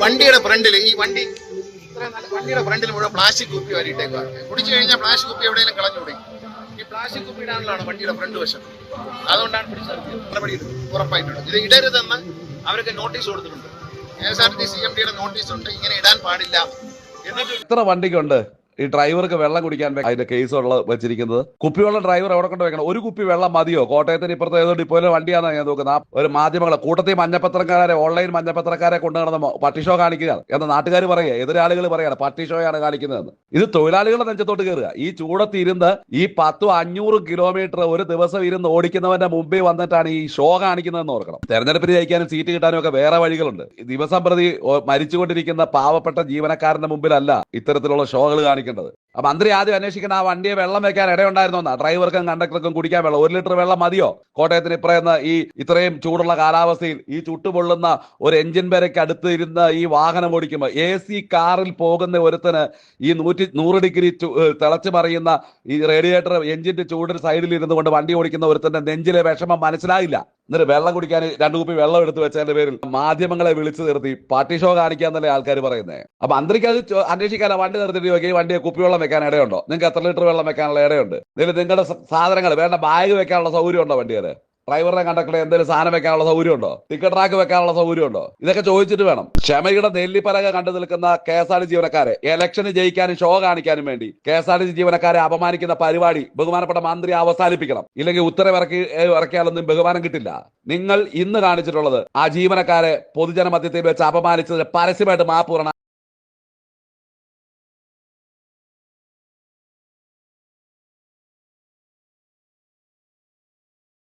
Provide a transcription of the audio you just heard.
വണ്ടിയുടെ ഫ്രണ്ടിൽ ഈ വണ്ടി വണ്ടിയുടെ ഫ്രണ്ടിൽ മുഴുവൻ പ്ലാസ്റ്റിക് കുപ്പി വരിയിട്ടേക്കാണ് കുടിച്ചു കഴിഞ്ഞാൽ പ്ലാസ്റ്റിക് കുപ്പി എവിടെയെങ്കിലും കളഞ്ഞുകൂടി ഈ പ്ലാസ്റ്റിക് കുപ്പി ഇടാനുള്ളതാണ് വണ്ടിയുടെ ഫ്രണ്ട് വശം. അതുകൊണ്ടാണ് പിടിച്ചത്. നടപടി ഉറപ്പായിട്ടുണ്ട് ഇത് ഇടരുതെന്ന് അവർക്ക് നോട്ടീസ് കൊടുത്തിട്ടുണ്ട്. K S R T C M ഡിയുടെ നോട്ടീസ് ഉണ്ട്. ഇങ്ങനെ ഇടാൻ പാടില്ല. എന്നിട്ട് എത്ര വണ്ടിക്കുണ്ട്? ഈ ഡ്രൈവർക്ക് വെള്ളം കുടിക്കാൻ അതിന്റെ കേസ് ഉള്ള വെച്ചിരിക്കുന്നത്. കുപ്പിവെള്ളം ഡ്രൈവർ എവിടെ കൊണ്ട് വെക്കണം? ഒരു കുപ്പി വെള്ളം മതിയോ? കോട്ടയത്തിന് ഇപ്പുറത്തെ ഏതോ ഡിപ്പോയിലെ വണ്ടിയാണ് ഞാൻ നോക്കുന്നത് ഒരു മാധ്യമങ്ങളെ കൂട്ടത്തിൽ മഞ്ഞപ്പത്രക്കാരെ ഓൺലൈൻ മഞ്ഞപ്പത്രക്കാരെ കൊണ്ടു നടന്ന പട്ടി ഷോ കാണിക്കുകയാണ്. എന്ന് നാട്ടുകാർ പറയുക എതിരാളികൾ പറയാണ് പട്ടിഷോയാണ് കാണിക്കുന്നതെന്ന്. ഇത് തൊഴിലാളികളുടെ നെഞ്ചത്തോട്ട് കയറുക ഈ ചൂടത്ത് ഇരുന്ന് ഈ പത്തും അഞ്ഞൂറും കിലോമീറ്റർ ഒരു ദിവസം ഇരുന്ന് ഓടിക്കുന്നവന്റെ മുമ്പിൽ വന്നിട്ടാണ് ഈ ഷോ കാണിക്കുന്നതെന്ന് ഓർക്കണം. തെരഞ്ഞെടുപ്പിന് ജയിക്കാനും സീറ്റ് കിട്ടാനും ഒക്കെ വേറെ വഴികളുണ്ട്. ദിവസം പ്രതി മരിച്ചുകൊണ്ടിരിക്കുന്ന പാവപ്പെട്ട ജീവനക്കാരന്റെ മുമ്പിലല്ല ഇത്തരത്തിലുള്ള ഷോകൾ കാണിക്കേണ്ടത്. മന്ത്രി ആദ്യം അന്വേഷിക്കുന്ന ആ വണ്ടിയെ വെള്ളം വെക്കാൻ ഇടയുണ്ടായിരുന്നോന്നാ ഡ്രൈവർക്കും കണ്ടക്ടർക്കും കുടിക്കാൻ വെള്ളം. ഒരു ലിറ്റർ വെള്ളം മതിയോ? കോട്ടയത്തിന് ഇപ്പറയുന്ന ഈ ഇത്രയും ചൂടുള്ള കാലാവസ്ഥയിൽ ഈ ചുട്ടുപൊള്ളുന്ന ഒരു എഞ്ചിൻ വരയ്ക്ക് അടുത്ത് ഇരുന്ന് ഈ വാഹനം ഓടിക്കുമ്പോൾ എ സി കാറിൽ പോകുന്ന ഒരുത്തന് ഈ നൂറ്റി നൂറ് ഡിഗ്രി തിളച്ചു പറയുന്ന ഈ റേഡിയേറ്റർ എഞ്ചിന്റെ ചൂടിന് സൈഡിൽ ഇരുന്ന് കൊണ്ട് വണ്ടി ഓടിക്കുന്ന ഒരുത്തന്റെ നെഞ്ചിലെ വിഷമം മനസ്സിലായില്ല. എന്നിട്ട് വെള്ളം കുടിക്കാൻ രണ്ടു കുപ്പി വെള്ളം എടുത്ത് വെച്ചതിന്റെ പേരിൽ മാധ്യമങ്ങളെ വിളിച്ചു നിർത്തി. പാർട്ടി ഷോ കാണിക്കാന്നല്ലേ ആൾക്കാർ പറയുന്നത് അപ്പൊ അന്തരിക്ക് അത് അന്വേഷിക്കാനോ വണ്ടി നിർത്തിയിട്ട് നോക്കി ഈ വണ്ടിയെ കുപ്പിവെള്ളം വെക്കാൻ ഇടയുണ്ടോ? നിങ്ങൾക്ക് എത്ര ലിറ്റർ വെള്ളം വെക്കാനുള്ള ഇടയുണ്ട്? ഇതിൽ നിങ്ങളുടെ സാധനങ്ങൾ വേണ്ട ബാഗ് വെക്കാനുള്ള സൗകര്യം ഉണ്ടോ വണ്ടിയുടെ? ഡ്രൈവറെ കണ്ടക്ടറെ എന്തെങ്കിലും സാധനം വെക്കാനുള്ള സൗകര്യം ഉണ്ടോ ടിക്കറ്റ് ട്രാക്ക് വെക്കാനുള്ള സൗകര്യം ഉണ്ടോ ഇതൊക്കെ ചോദിച്ചിട്ട് വേണം. ക്ഷമയുടെ നെല്ലിപ്പലക കണ്ടു നിൽക്കുന്ന കെ എസ് ആർ ടി ജീവനക്കാരെ ഇലക്ഷന് ജയിക്കാനും ഷോ കാണിക്കാനും വേണ്ടി കെ എസ് ആർ ടി ജീവനക്കാരെ അപമാനിക്കുന്ന പരിപാടി ബഹുമാനപ്പെട്ട മന്ത്രി അവസാനിപ്പിക്കണം. ഇല്ലെങ്കിൽ ഉത്തരവിറക്കി ഇറക്കിയാലൊന്നും ബഹുമാനം കിട്ടില്ല. നിങ്ങൾ ഇന്ന് കാണിച്ചിട്ടുള്ളത് ആ ജീവനക്കാരെ പൊതുജന മധ്യത്തിൽ വെച്ച് അപമാനിച്ചതിന് പരസ്യമായിട്ട് മാപ്പ് പറയണം.